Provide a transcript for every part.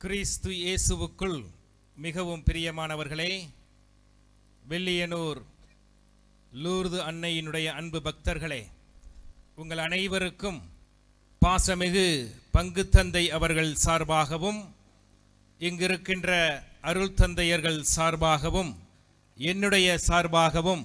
கிறிஸ்து இயேசுவுக்குள் மிகவும் பிரியமானவர்களே வெள்ளியனூர் லூர்து அன்னையினுடைய அன்பு பக்தர்களே உங்கள் அனைவருக்கும் பாசமிகு பங்கு தந்தை அவர்கள் சார்பாகவும் இங்கிருக்கின்ற அருள் தந்தையர்கள் சார்பாகவும் என்னுடைய சார்பாகவும்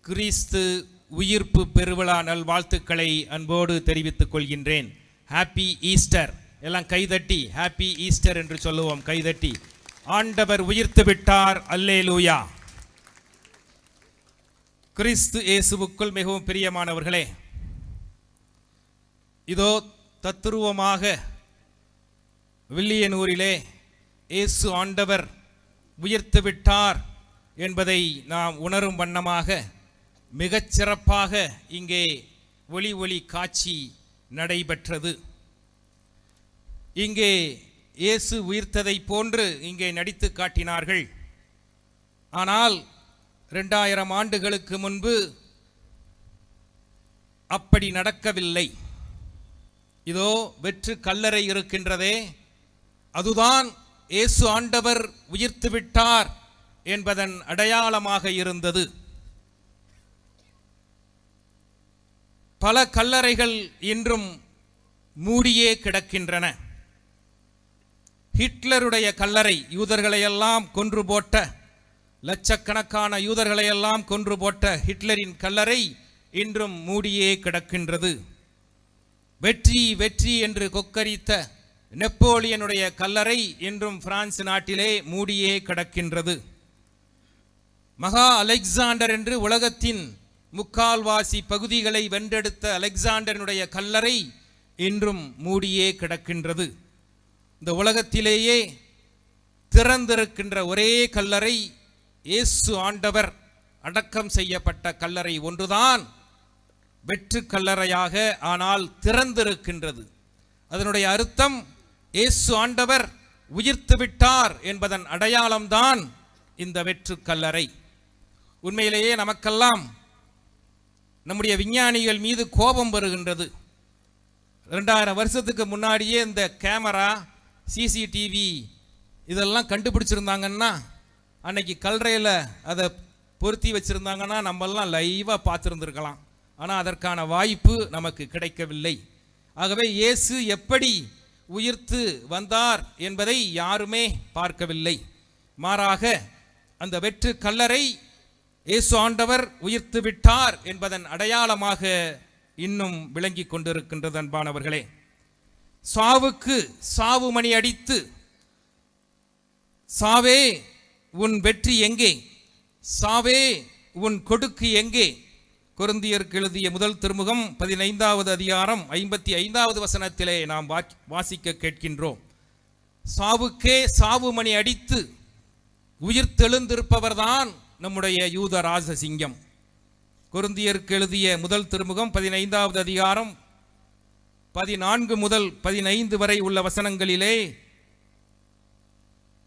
கிறிஸ்து உயிர்ப்பு பெருவிழா நல்வாழ்த்துக்களை அன்போடு தெரிவித்துக் கொள்கின்றேன். ஹாப்பி ஈஸ்டர் எல்லாம் கைதட்டி ஹாப்பி ஈஸ்டர் என்று சொல்லுவோம் கைதட்டி. ஆண்டவர் உயிர்த்து விட்டார். அல்லேலூயா. கிறிஸ்து இயேசுவுக்குள் மிகவும் பிரியமானவர்களே இதோ தத்துருவமாக வில்லியனூரிலே இயேசு ஆண்டவர் உயிர்த்து விட்டார் என்பதை நாம் உணரும் வண்ணமாக மிகச் சிறப்பாக இங்கே ஒளி ஒளி காட்சி நடைபெற்றது. இங்கே இயேசு உயிர்த்ததை போன்று இங்கே நடித்து காட்டினார்கள். ஆனால் ரெண்டாயிரம் ஆண்டுகளுக்கு முன்பு அப்படி நடக்கவில்லை. இதோ வெற்று கல்லறை இருக்கின்றதே அதுதான் இயேசு ஆண்டவர் உயிர்த்து விட்டார் என்பதன் அடையாளமாக இருந்தது. பல கல்லறைகள் இன்றும் மூடியே கிடக்கின்றன. ஹிட்லருடைய கல்லறை யூதர்களையெல்லாம் கொன்று போட்ட லட்சக்கணக்கான யூதர்களையெல்லாம் கொன்று போட்ட ஹிட்லரின் கல்லறை இன்றும் மூடியே கிடக்கின்றது. வெற்றி வெற்றி என்று கொக்கரித்த நெப்போலியனுடைய கல்லறை இன்றும் பிரான்ஸ் நாட்டிலே மூடியே கிடக்கின்றது. மகா அலெக்சாண்டர் என்று உலகத்தின் முக்கால்வாசி பகுதிகளை வென்றெடுத்த அலெக்சாண்டரனுடைய கல்லறை இன்றும் மூடியே கிடக்கின்றது. இந்த உலகத்திலேயே திறந்திருக்கின்ற ஒரே கல்லறை இயேசு ஆண்டவர். அடக்கம் செய்யப்பட்ட கல்லறை ஒன்றுதான். வெற்று கல்லறையாக ஆனால் திறந்திருக்கின்றது. அதனுடைய அர்த்தம் இயேசு ஆண்டவர் உயிர்த்து விட்டார் என்பதன் அடையாளம்தான் இந்த வெற்று கல்லறை. உண்மையிலேயே நமக்கெல்லாம் நம்முடைய விஞ்ஞானிகள் மீது கோபம் வருகின்றது. ரெண்டாயிரம் வருஷத்துக்கு முன்னாடியே இந்த கேமரா சிசிடிவி இதெல்லாம் கண்டுபிடிச்சிருந்தாங்கன்னா அன்னைக்கு கல்லறையில் அதை பொருத்தி வச்சிருந்தாங்கன்னா நம்மெல்லாம் லைவாக பார்த்துருந்துருக்கலாம். ஆனால் அதற்கான வாய்ப்பு நமக்கு கிடைக்கவில்லை. ஆகவே இயேசு எப்படி உயிர்த்து வந்தார் என்பதை யாருமே பார்க்கவில்லை. மாறாக அந்த வெற்று கல்லறை இயேசு ஆண்டவர் உயிர்த்து விட்டார் என்பதன் அடையாளமாக இன்னும் விளங்கி கொண்டிருக்கின்றது அன்பானவர்களே. சாவுக்கு சாவு மணி அடித்து சாவே உன் வெற்றி எங்கே? சாவே உன் கொடுக்கு எங்கே? கொருந்தியருக்கு எழுதிய முதல் திருமுகம் பதினைந்தாவது அதிகாரம் ஐம்பத்தி ஐந்தாவது வசனத்திலே நாம் வாசிக்க கேட்கின்றோம். சாவுக்கே சாவு மணி அடித்து உயிர் தெழுந்திருப்பவர்தான் நம்முடைய யூத ராஜசிங்கம் கொருந்தியருக்கு எழுதிய முதல் திருமுகம் பதினைந்தாவது அதிகாரம் பதினான்கு முதல் பதினைந்து வரை உள்ள வசனங்களிலே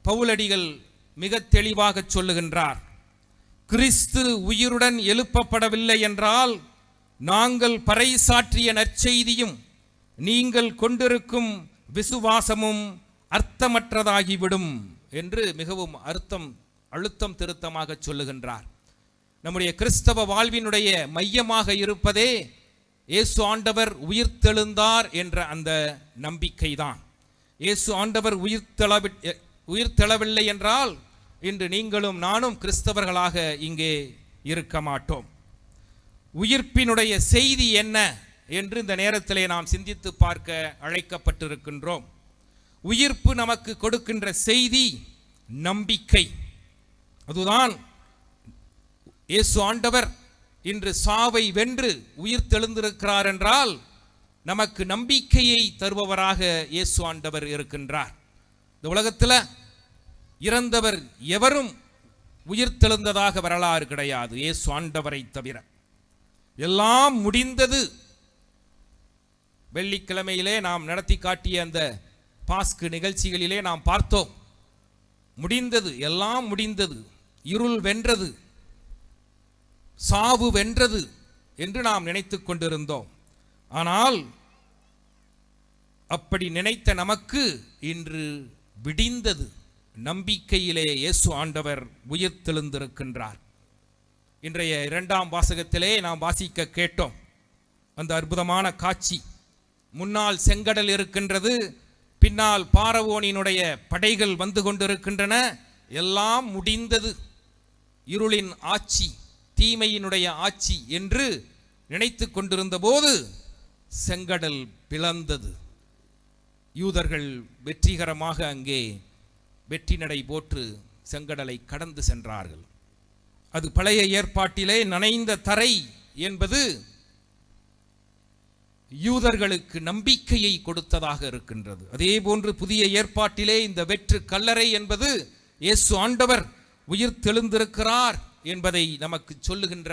பவுலடிகள் மிக தெளிவாக சொல்லுகின்றார். கிறிஸ்து உயிருடன் எழுப்பப்படவில்லை என்றால் நாங்கள் பறைசாற்றிய நற்செய்தியும் நீங்கள் கொண்டிருக்கும் விசுவாசமும் அர்த்தமற்றதாகிவிடும் என்று மிகவும் அர்த்தம் அழுத்தம் திருத்தமாக சொல்லுகின்றார். நம்முடைய கிறிஸ்தவ வாழ்வினுடைய மையமாக இருப்பதே இயேசு ஆண்டவர் உயிர்த்தெழுந்தார் என்ற அந்த நம்பிக்கை தான் இயேசு ஆண்டவர் உயிர்த்தெழவி உயிர்த்தெழவில்லை என்றால் இன்று நீங்களும் நானும் கிறிஸ்தவர்களாக இங்கே இருக்க மாட்டோம். உயிர்ப்பினுடைய செய்தி என்ன என்று இந்த நேரத்திலே நாம் சிந்தித்து பார்க்க அழைக்கப்பட்டிருக்கின்றோம். உயிர்ப்பு நமக்கு கொடுக்கின்ற செய்தி நம்பிக்கை. அதுதான் இயேசு ஆண்டவர் இன்று சாவை வென்று உயிர் தெழுந்திருக்கிறார் என்றால் நமக்கு நம்பிக்கையை தருபவராக இயேசு ஆண்டவர் இருக்கின்றார். இந்த உலகத்தில் இறந்தவர் எவரும் உயிர் தெழுந்ததாக வரலாறு கிடையாது. இயேசு ஆண்டவரை தவிர. எல்லாம் முடிந்தது. வெள்ளிக்கிழமையிலே நாம் நடத்தி காட்டிய அந்த பாஸ்கு நிகழ்ச்சிகளிலே நாம் பார்த்தோம். முடிந்தது எல்லாம் முடிந்தது. இருள் வென்றது. சாவு வென்றது என்று நாம் நினைத்து கொண்டிருந்தோம். ஆனால் அப்படி நினைத்த நமக்கு இன்று விடிந்தது. நம்பிக்கையிலே இயேசு ஆண்டவர் உயிர்த்தெழுந்திருக்கின்றார். இன்றைய இரண்டாம் வாசகத்திலே நாம் வாசிக்க கேட்டோம். அந்த அற்புதமான காட்சி. முன்னால் செங்கடல் இருக்கின்றது பின்னால் பாரவோனினுடைய படைகள் வந்து கொண்டிருக்கின்றன. எல்லாம் முடிந்தது. இருளின் ஆட்சி. தீமையினுடைய ஆட்சி என்று நினைத்து கொண்டிருந்த போது செங்கடல் பிளந்தது. யூதர்கள் வெற்றிகரமாக அங்கே வெற்றி நடை போற்று செங்கடலை கடந்து சென்றார்கள். அது பழைய ஏற்பாட்டிலே நனைந்த தரை என்பது யூதர்களுக்கு நம்பிக்கையை கொடுத்ததாக இருக்கின்றது. அதே போன்று புதிய ஏற்பாட்டிலே இந்த வெற்று கல்லறை என்பது இயேசு ஆண்டவர் உயிர் தெழுந்திருக்கிறார் என்பதை நமக்கு சொல்லுகின்ற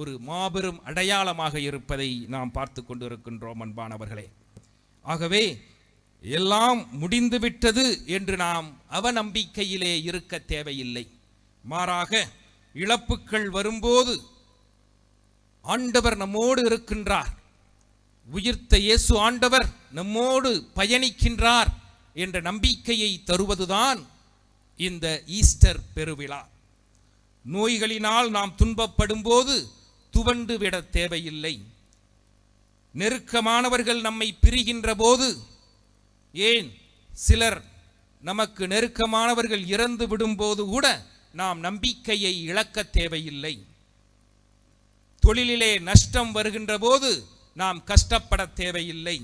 ஒரு மாபெரும் அடையாளமாக இருப்பதை நாம் பார்த்து கொண்டிருக்கின்றோம் அன்பானவர்களே. ஆகவே எல்லாம் முடிந்துவிட்டது என்று நாம் அவநம்பிக்கையிலே இருக்க தேவையில்லை. மாறாக இழப்புக்கள் வரும்போது ஆண்டவர் நம்மோடு இருக்கின்றார். உயிர்த்த இயேசு ஆண்டவர் நம்மோடு பயணிக்கின்றார் என்ற நம்பிக்கையை தருவதுதான் இந்த ஈஸ்டர் பெருவிழா. நோய்களினால் நாம் துன்பப்படும் போது துவண்டு விட தேவையில்லை. நெருக்கமானவர்கள் நம்மை பிரிகின்ற போது ஏன் சிலர் நமக்கு நெருக்கமானவர்கள் இறந்து விடும்போது கூட நாம் நம்பிக்கையை இழக்க தேவையில்லை. தொழிலிலே நஷ்டம் வருகின்ற போது நாம் கஷ்டப்பட தேவையில்லை.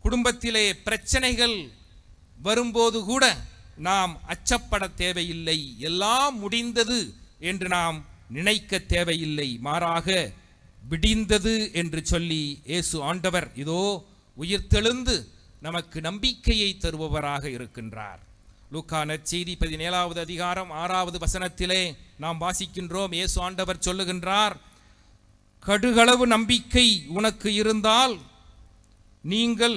குடும்பத்திலே பிரச்சனைகள் வரும்போது கூட நாம் அச்சப்பட தேவையில்லை. எல்லாம் முடிந்தது என்று நாம் நினைக்க தேவையில்லை. மாறாக விடிந்தது என்று சொல்லி இயேசு ஆண்டவர் இதோ உயிர்த்தெழுந்து நமக்கு நம்பிக்கையை தருபவராக இருக்கின்றார். லூக்கா நற்செய்தி பதினேழாவது அதிகாரம் ஆறாவது வசனத்திலே நாம் வாசிக்கின்றோம். இயேசு ஆண்டவர் சொல்லுகின்றார் கடுகளவு நம்பிக்கை உனக்கு இருந்தால் நீங்கள்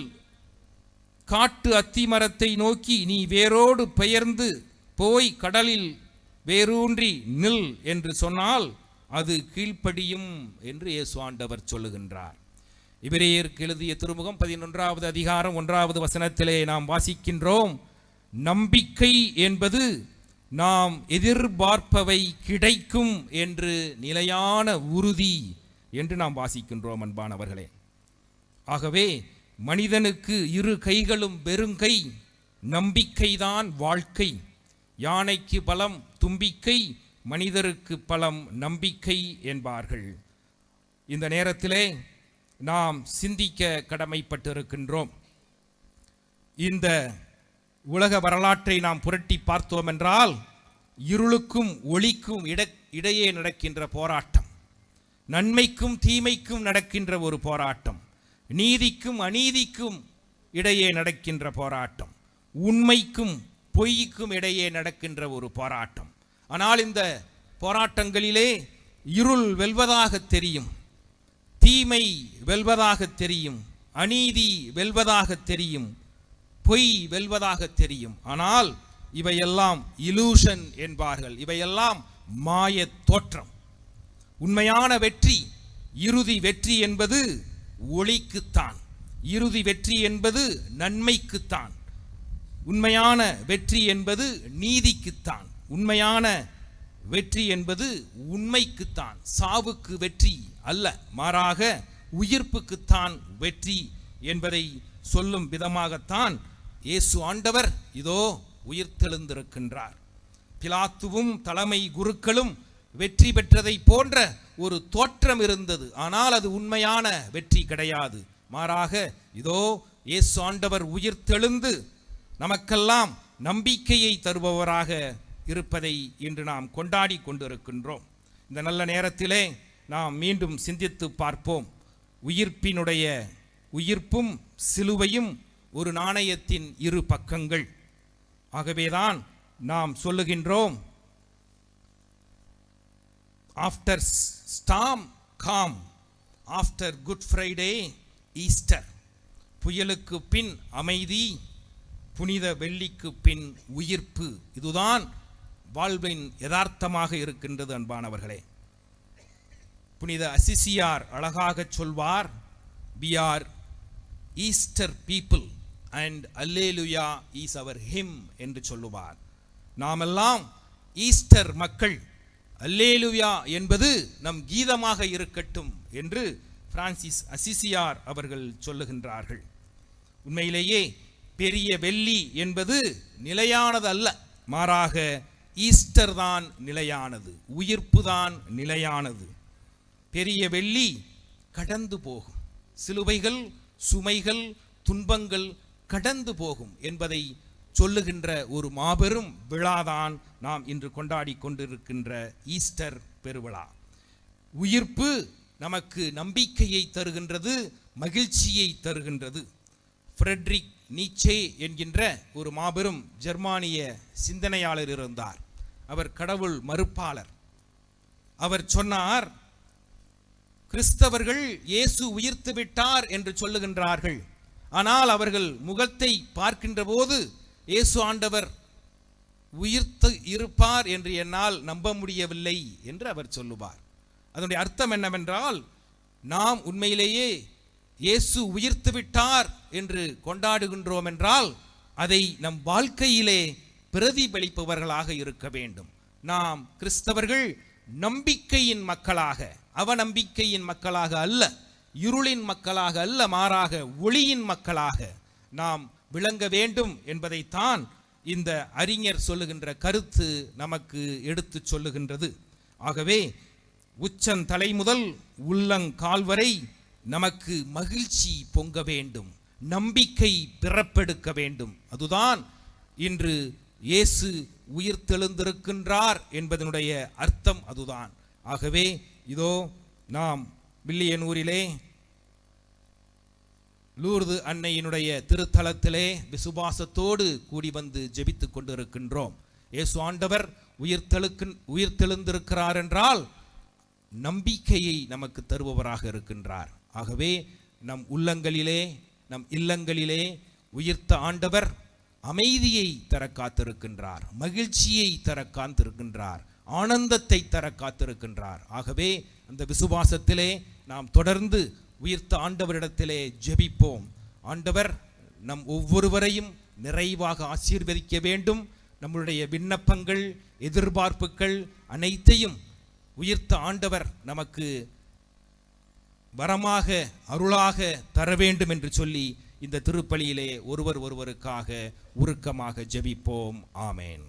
காட்டு அத்திமரத்தை நோக்கி நீ வேரோடு பெயர்ந்து போய் கடலில் வேரூன்றி நில் என்று சொன்னால் அது கீழ்ப்படியும் என்று இயேசு ஆண்டவர் சொல்லுகின்றார். இவரேயருக்கு எழுதிய திருமுகம் பதினொன்றாவது அதிகாரம் ஒன்றாவது வசனத்திலே நாம் வாசிக்கின்றோம் நம்பிக்கை என்பது நாம் எதிர்பார்ப்பவை கிடைக்கும் என்று நிலையான உறுதி என்று நாம் வாசிக்கின்றோம் அன்பானவர்களே. ஆகவே மனிதனுக்கு இரு கைகளும் வெறுங்கை நம்பிக்கைதான் வாழ்க்கை. யானைக்கு பலம் தும்பிக்கை மனிதருக்கு பலம் நம்பிக்கை என்பார்கள். இந்த நேரத்திலே நாம் சிந்திக்க கடமைப்பட்டிருக்கின்றோம். இந்த உலக வரலாற்றை நாம் புரட்டி பார்த்தோம் என்றால் இருளுக்கும் ஒளிக்கும் இட இடையே நடக்கின்ற போராட்டம் நன்மைக்கும் தீமைக்கும் நடக்கின்ற ஒரு போராட்டம். நீதிக்கும் அநீதிக்கும் இடையே நடக்கின்ற போராட்டம் உண்மைக்கும் பொய்க்கும் இடையே நடக்கின்ற ஒரு போராட்டம். ஆனால் இந்த போராட்டங்களிலே இருள் வெல்வதாக தெரியும் தீமை வெல்வதாக தெரியும் அநீதி வெல்வதாக தெரியும் பொய் வெல்வதாக தெரியும். ஆனால் இவையெல்லாம் இலூஷன் என்பார்கள். இவையெல்லாம் மாய தோற்றம். உண்மையான வெற்றி இறுதி வெற்றி என்பது ஒளிக்குத்தான். இறுதி வெற்றி என்பது நன்மைக்குத்தான். உண்மையான வெற்றி என்பது நீதிக்குத்தான். உண்மையான வெற்றி என்பது உண்மைக்குத்தான். சாவுக்கு வெற்றி அல்ல மாறாக உயிர்ப்புக்குத்தான் வெற்றி என்பதை சொல்லும் விதமாகத்தான் இயேசு ஆண்டவர் இதோ உயிர்த்தெழுந்திருக்கின்றார். பிலாத்துவும் தலைமை குருக்களும் வெற்றி பெற்றதை போன்ற ஒரு தோற்றம் இருந்தது. ஆனால் அது உண்மையான வெற்றி கிடையாது. மாறாக இதோ இயேசு ஆண்டவர் உயிர்த்தெழுந்து நமக்கெல்லாம் நம்பிக்கையை தருபவராக இருப்பதை இன்று நாம் கொண்டாடி கொண்டிருக்கின்றோம். இந்த நல்ல நேரத்திலே நாம் மீண்டும் சிந்தித்து பார்ப்போம். உயிர்ப்பினுடைய உயிர்ப்பும் சிலுவையும் ஒரு நாணயத்தின் இரு பக்கங்கள். ஆகவேதான் நாம் சொல்லுகின்றோம் after storm calm after good Friday Easter புயலுக்கு பின் அமைதி புனித வெள்ளிக்கு பின் உயிர்ப்பு. இதுதான் வாழ்வின் யதார்த்தமாக இருக்கின்றது அன்பானவர்களே. புனித அசிசியார் அழகாக சொல்வார் we are Easter people and alleluia is our hymn என்று சொல்லுவார். நாமெல்லாம் ஈஸ்டர் மக்கள் அல்லேலுயா என்பது நம் கீதமாக இருக்கட்டும் என்று பிரான்சிஸ் அசிசியார் அவர்கள் சொல்லுகின்றார்கள். உண்மையிலேயே பெரிய வெள்ளி என்பது நிலையானது அல்ல மாறாக ஈஸ்டர் தான் நிலையானது உயிர்ப்பு தான் நிலையானது. பெரிய வெள்ளி கடந்து போகும் சிலுவைகள் சுமைகள் துன்பங்கள் கடந்து போகும் என்பதை சொல்லுகின்ற ஒரு மாபெரும் விழாதான் நாம் இன்று கொண்டாடி கொண்டிருக்கின்ற ஈஸ்டர் பெருவிழா. உயிர்ப்பு நமக்கு நம்பிக்கையை தருகின்றது மகிழ்ச்சியை தருகின்றது. ஃப்ரெட்ரிக் நீச்சே என்கின்ற ஒரு மாபெரும் ஜெர்மானிய சிந்தனையாளர் இருந்தார். அவர் கடவுள் மறுப்பாளர். அவர் சொன்னார் கிறிஸ்தவர்கள் இயேசு உயிர்த்து விட்டார் என்று சொல்லுகின்றார்கள். ஆனால் அவர்கள் முகத்தை பார்க்கின்ற போது இயேசு ஆண்டவர் உயிர்த்து இருப்பார் என்று என்னால் நம்ப முடியவில்லை என்று அவர் சொல்லுவார். அதனுடைய அர்த்தம் என்னவென்றால் நாம் உண்மையிலேயே இயேசு உயிர்த்து விட்டார் என்று கொண்டாடுகின்றோம் என்றால் அதை நம் வாழ்க்கையிலே பிரதிபலிப்பவர்களாக இருக்க வேண்டும். நாம் கிறிஸ்தவர்கள் நம்பிக்கையின் மக்களாக அவநம்பிக்கையின் மக்களாக அல்ல இருளின் மக்களாக அல்ல மாறாக ஒளியின் மக்களாக நாம் விளங்க வேண்டும் என்பதைத்தான் இந்த அறிஞர் சொல்லுகின்ற கருத்து நமக்கு எடுத்து சொல்லுகின்றது. ஆகவே உச்சந்தலை முதல் உள்ளங்கால் வரை நமக்கு மகிழ்ச்சி பொங்க வேண்டும் நம்பிக்கை பிறப்பெடுக்க வேண்டும். அதுதான் இன்று இயேசு உயிர்த்தெழுந்திருக்கின்றார் என்பதனுடைய அர்த்தம் அதுதான். ஆகவே இதோ நாம் வில்லியனூரிலே லூர்து அன்னையினுடைய திருத்தலத்திலே விசுவாசத்தோடு கூடி வந்து ஜெபித்து கொண்டிருக்கின்றோம். இயேசு ஆண்டவர் உயிர்த்தெழுக்கு உயிர்த்தெழுந்திருக்கிறார் என்றால் நம்பிக்கையை நமக்கு தருபவராக இருக்கின்றார். ஆகவே நம் உள்ளங்களிலே நம் இல்லங்களிலே உயிர்த்த ஆண்டவர் அமைதியை தர காத்திருக்கின்றார். மகிழ்ச்சியை தர காத்திருக்கின்றார். ஆனந்தத்தை தர காத்திருக்கின்றார். ஆகவே அந்த விசுவாசத்திலே நாம் தொடர்ந்து உயிர்த்த ஆண்டவரிடத்திலே ஜெபிப்போம். ஆண்டவர் நம் ஒவ்வொருவரையும் நிறைவாக ஆசீர்வதிக்க வேண்டும். நம்முடைய விண்ணப்பங்கள் எதிர்பார்ப்புகள் அனைத்தையும் உயிர்த்த ஆண்டவர் நமக்கு வரமாக அருளாக தர வேண்டும் என்று சொல்லி இந்த திருப்பலியிலே ஒருவர் ஒருவருக்காக உருக்கமாக ஜெபிப்போம். ஆமேன்.